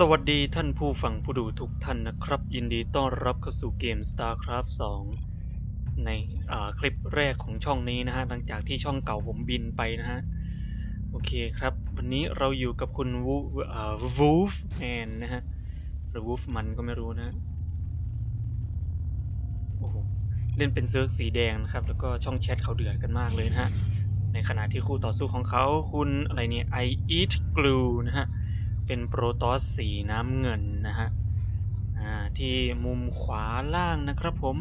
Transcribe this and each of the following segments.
สวัสดีท่านผู้ฟังผู้ดูทุกท่านนะครับ ยินดีต้อนรับเข้าสู่เกม StarCraft 2 ในคลิปแรกของช่องนี้นะฮะ หลังจากที่ช่องเก่าผมบินไปนะฮะ โอเคครับ วันนี้เราอยู่กับคุณวูอ่า Wolf Man นะฮะ หรือ Wolf มันก็ไม่รู้นะโอ้โหเล่นเป็นเซิร์กสีแดงนะครับ แล้วก็ช่องแชทเขาเดือดกันมากเลยนะฮะ ในขณะที่คู่ต่อสู้ของเขาคุณอะไรเนี่ย I Eat Glue นะฮะ เป็นโปรโตอสสีน้ำเงินนะฮะอ่าที่มุมขวาล่างนะครับผม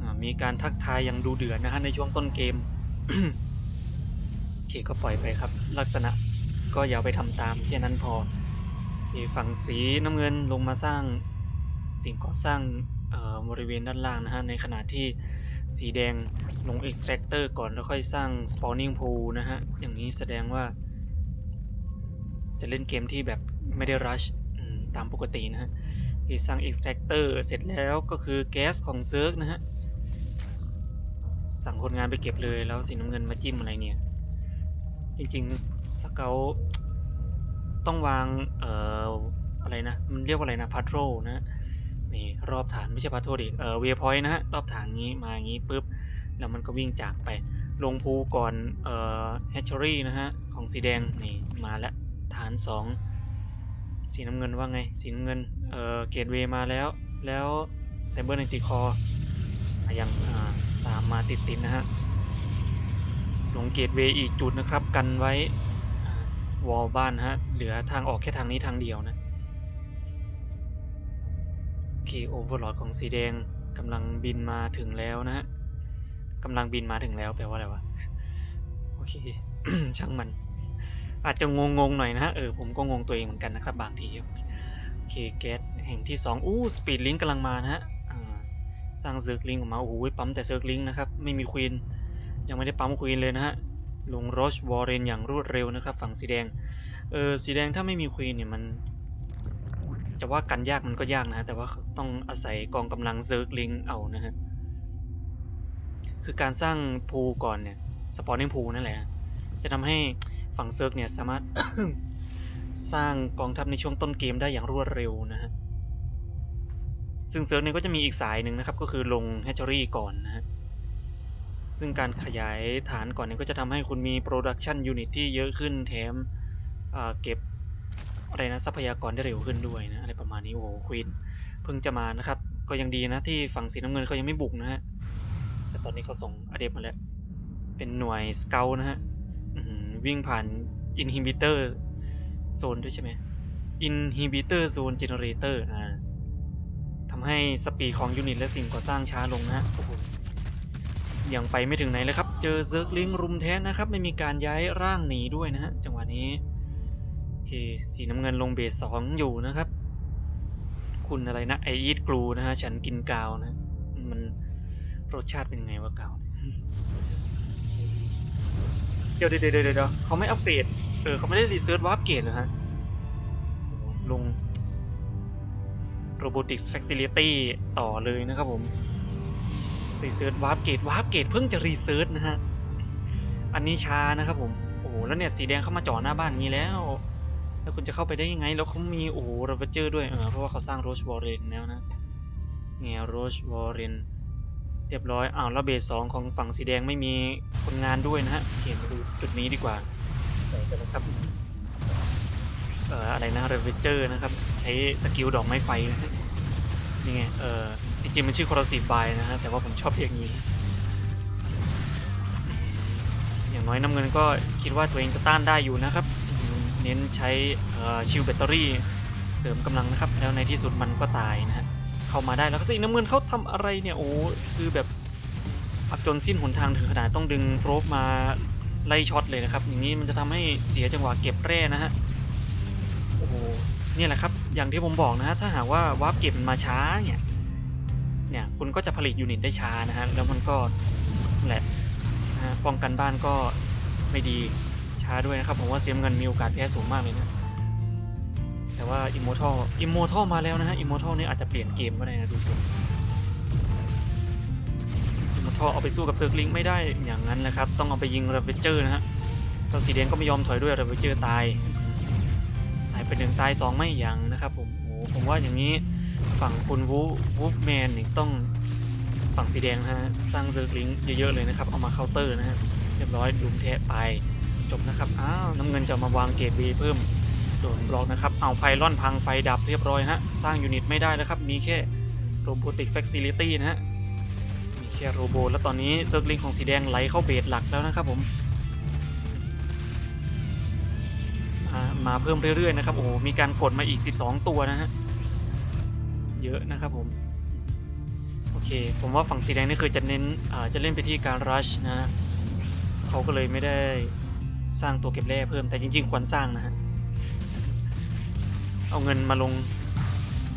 อ่ามีการทักทายอย่างดูเดือดนะฮะในช่วงต้นเกมโอเคก็ปล่อยไปครับ ลักษณะก็อย่าไปทำตามแค่นั้นพอฝั่งสีน้ำเงินลงมาสร้างสิ่งก่อสร้างเอ่อบริเวณด้านล่างนะฮะในขณะที่สีแดงลง extractor ก่อนแล้วค่อยสร้าง spawning pool นะฮะอย่างนี้แสดงว่า จะเล่นเกมที่แบบไม่ได้รัชตามปกตินะฮะคือสร้าง extractor เสร็จแล้วก็คือแก๊สของเซิร์กนะฮะ สั่งคนงานไปเก็บเลยแล้วสีน้ำเงินมาจิ้มอะไรเนี่ย จริงๆสเกลต้องวางเอ่ออะไรนะ มันเรียกว่าอะไรนะพาโทรนะนี่รอบฐานไม่ใช่พาโทรดิเอ่อเวพอยต์นะฮะ รอบฐานงี้มาอย่างงี้ปุ๊บ แล้วมันก็วิ่งจากไปลงภูก่อนเอ่อแฮชเชอรี่นะฮะ ของสีแดง นี่ มาแล้ว ฐาน 2 สีน้ำเงินว่าไง สีน้ำเงิน เออเกตเวมาแล้ว แล้วไซเบอร์เนติคอยังอ่าตามมาติดๆนะฮะหลงเกตเวอีกจุดนะครับ กันไว้วอลบ้านฮะ เหลือทางออกแค่ทางนี้ทางเดียวนะโอเคโอเวอร์ลอดของสีแดงกำลังบินมาถึงแล้วนะฮะกำลังบินมาถึงแล้วแปลว่าอะไรวะ โอเค ช่างมัน อาจจะงงๆหน่อยนะฮะเออผมก็งงตัวเองเหมือนกันนะครับบางทีโอเคแก๊สแห่งที่ 2 อู้สปีดลิงกำลังมานะฮะสร้างเซิร์กลิงออกมาโอ้โหปั๊มแต่เซิร์กลิงนะครับไม่มีควีนยังไม่ได้ปั๊มควีนเลยนะฮะลงโรชวอร์เรนอย่างรวดเร็วนะครับ ฝั่งสีแดงเออสีแดงถ้าไม่มีควีนเนี่ยมันจะว่ากันยากมันก็ยากนะฮะแต่ว่าต้องอาศัยกองกำลังเซิร์กลิงเอานะฮะคือการสร้างพูก่อนเนี่ยสปอนนิ่งพูนั่นแหละจะทำให้ ฝั่งเซิร์กเนี่ยสามารถสร้างกองทัพในช่วงต้นเกมได้อย่างรวดเร็วนะฮะซึ่งเซิร์กเนี่ยก็จะมีอีกสายหนึ่งนะครับ ก็คือลงแฮชเชอรี่ก่อนนะฮะซึ่งการขยายฐานก่อนเนี่ยก็จะทำให้คุณมีโปรดักชันยูนิตที่เยอะขึ้นแถมเก็บอะไรนะทรัพยากรได้เร็วขึ้นด้วยนะอะไรประมาณนี้โอ้โหควีนเพิ่งจะมานะครับ ก็ยังดีนะที่ฝั่งสีน้ำเงินเขายังไม่บุกนะฮะแต่ตอนนี้เขาส่งอเดบมาแล้วเป็นหน่วยสเกลนะฮะ วิ่งผ่านอินฮิบิเตอร์โซนด้วยใช่ไหมอินฮิบิเตอร์โซนเจเนเรเตอร์อ่าทำให้สปีดของยูนิตและสิ่งก่อสร้างช้าลงนะฮะโอ้โหยังไปไม่ถึงไหนเลยครับ เจอเซิร์กลิงรุมแท้นะครับ ไม่มีการย้ายร่างหนีด้วยนะฮะ จังหวะนี้โอเคสีน้ำเงินลงเบสสองอยู่นะครับ คุณอะไรนะไออีทกลูนะฮะ ฉันกินกาวนะ มันรสชาติเป็นไงวะกาว เดี๋ยวเดี๋ยวเดี๋ยวเดี๋ยวเขาไม่อัปเกรดเออเขาไม่ได้รีเซิร์ชวาร์ปเกรดเหรอฮะโอ้โหลง Robotics Facility ต่อเลยนะครับผมรีเซิร์ชวาร์ปเกรดวาร์ปเกรดเพิ่งจะรีเซิร์ชนะฮะ อันนี้ช้านะครับผม โอ้โห แล้วเนี่ยสีแดงเข้ามาจ่อหน้าบ้านนี้แล้ว แล้วคุณจะเข้าไปได้ยังไง แล้วเขามี โอ้โหรเวเจอร์ด้วย เออ เพราะว่าเขาสร้างโรชวอร์เรนแล้วนะเนี่ยโรชวอร์เรน เรียบร้อยอ้าวแล้วเบสสองของฝั่งสีแดงไม่มีคนงานด้วยนะฮะโอเคมาดูจุดนี้ดีกว่าใส่กันนะครับเอ่ออะไรนะเรเวเจอร์นะครับ ใช้สกิลดอกไม้ไฟนะฮะนี่ไงเอ่อจริงๆมันชื่อคอร์ซีบายนะฮะแต่ว่าผมชอบเรียกงนี้อย่างน้อยน้ำเงินก็คิดว่าตัวเองจะต้านได้อยู่นะครับ เน้นใช้ชิลแบตเตอรี่เสริมกำลังนะครับ แล้วในที่สุดมันก็ตายนะฮะ เข้ามาได้แล้วก็สีน้ำเงินเขาทำอะไรเนี่ยโอ้คือแบบอับจนสิ้นหนทางถึงขนาดต้องดึงโพรบมาไล่ช็อตเลยนะครับ อย่างนี้มันจะทำให้เสียจังหวะเก็บแร่นะฮะโอ้โหเนี่ยแหละครับ อย่างที่ผมบอกนะฮะถ้าหากว่าวาร์ปเก็บมันมาช้าเนี่ยเนี่ยคุณก็จะผลิตยูนิตได้ช้านะฮะแล้วมันก็แหละนะฮะป้องกันบ้านก็ไม่ดีช้าด้วยนะครับ ผมว่าเสียเงินมีโอกาสแพ้สูงมากเลยนะ แต่ว่า Immortal Immortal มาแล้วนะฮะ Immortal นี่อาจจะเปลี่ยนเกมก็ได้นะดูสิ Immortal เอาไปสู้กับเซิร์กลิงไม่ได้อย่างนั้นแหละครับ ต้องเอาไปยิง Ravager นะฮะตอนสีแดงก็ไม่ยอมถอยด้วย Ravager ตายตายายเป็นหนึ่งตายสองไม่ยังนะครับผมโอ้ผมว่าอย่างนี้ฝั่งคุณวูวูฟแมนนี่ต้องฝั่งสีแดงนะฮะสร้างเซิร์ฟลิงเยอะๆเลยนะครับเอามาเคาน์เตอร์นะฮะเรียบร้อยดุมแทะไปจบนะครับอ้าวน้ำเงินจะมาวางเกตวีเพิ่ม โดนบล็อกนะครับ เอาไพลอนพังไฟดับเรียบร้อยฮะ สร้างยูนิตไม่ได้แล้วครับ มีแค่โรบอติกแฟคซิลิตี้นะฮะ มีแค่โรโบแล้วตอนนี้เซิร์ฟลิงของสีแดงไหลเข้าเบสหลักแล้วนะครับผมมามาเพิ่มเรื่อยๆนะครับ โอ้โห มีการกดมาอีก 12 ตัวนะฮะ เยอะนะครับผม โอเค ผมว่าฝั่งสีแดงนี่คือจะเน้นอ่าจะเล่นไปที่การรัชนะฮะเขาก็เลยไม่ได้สร้างตัวเก็บแร่เพิ่มแต่จริงๆ ควรสร้างนะฮะ เอาเงินมาลง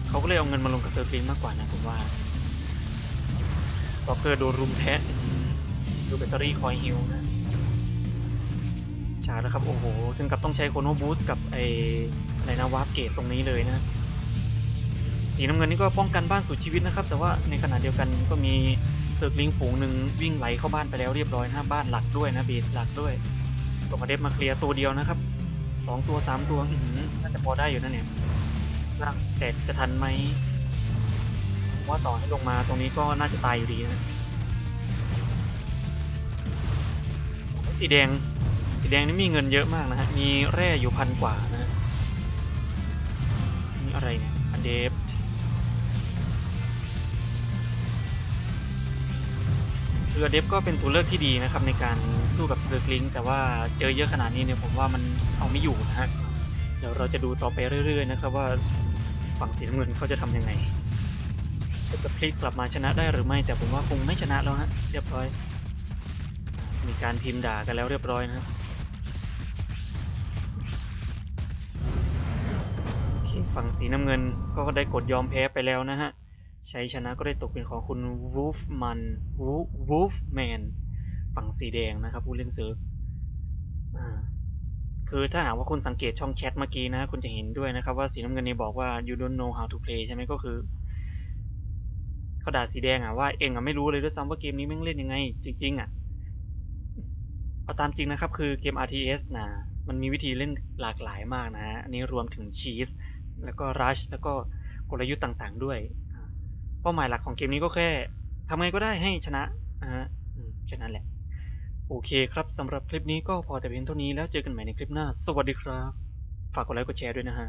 เขาก็เลยเอาเงินมาลงกับเซอร์กลิงมากกว่านะผมว่าบล็อกเกอร์โดนรุมแทะซื้อแบตเตอรี่คอยฮิลนะชาแล้วครับ โอ้โห ถึงกับต้องใช้โคโนบูสกับไออะไรนะวาร์ปเกตตรงนี้เลยนะ สีน้ำเงินนี่ก็ป้องกันบ้านสุดชีวิตนะครับ แต่ว่าในขณะเดียวกันก็มีเซิร์ฟลิงฝูงหนึ่งวิ่งไหลเข้าบ้านไปแล้วเรียบร้อยนะบ้านหลักด้วยนะเบสหลักด้วย ส่งอเดฟมาเคลียร์ตัวเดียวนะครับสองตัวสามตัวน่าจะพอได้อยู่นะเนี่ย ร่างแต่จะทันไหมว่าต่อให้ลงมาตรงนี้ก็น่าจะตายอยู่ดีนะสีแดงสีแดงนี่มีเงินเยอะมากนะฮะ มีแร่อยู่พันกว่านะนี่อะไรเนี่ยอันเดฟคืออเดฟก็เป็นตัวเลือกที่ดีนะครับในการสู้กับเซอร์กลิงแต่ว่าเจอเยอะขนาดนี้เนี่ยผมว่ามันเอาไม่อยู่นะฮะ เดี๋ยวเราจะดูต่อไปเรื่อยๆนะครับว่า ฝั่งสีน้ำเงินเขาจะทำยังไงจะพลิกกลับมาชนะได้หรือไม่แต่ผมว่าคงไม่ชนะแล้วฮะเรียบร้อย มีการพิมพ์ด่ากันแล้วเรียบร้อยนะครับฝั่งสีน้ำเงินก็ได้กดยอมแพ้ไปแล้วนะฮะชัยชนะก็ได้ตกเป็นของคุณวูฟมันวูฟแมนฝั่งสีแดงนะครับผู้เล่นเซิร์ฟอ่า คือถ้าหากว่าคุณสังเกตช่องแชทเมื่อกี้นะ คุณจะเห็นด้วยนะครับว่าสีน้ำเงินนี่บอกว่า you don't know how to play ใช่ไหมก็คือเขาด่าสีแดงอะว่าเองอะไม่รู้เลยด้วยซ้ำว่าเกมนี้แม่งเล่นยังไง จริง ๆ อะ เอาตามจริงนะครับ คือเกม RTS นะมันมีวิธีเล่นหลากหลายมากนะฮะอันนี้รวมถึงชีสแล้วก็รัชแล้วก็กลยุทธ์ต่างๆ ด้วยเป้าหมายหลักของเกมนี้ก็แค่ทำไงก็ได้ให้ชนะนะฮะแค่นั้นแหละ โอเคครับสำหรับคลิปนี้ก็พอแต่เพียงเท่านี้แล้วเจอกันใหม่ในคลิปหน้า สวัสดีครับ ฝากกดไลค์กดแชร์ด้วยนะฮะ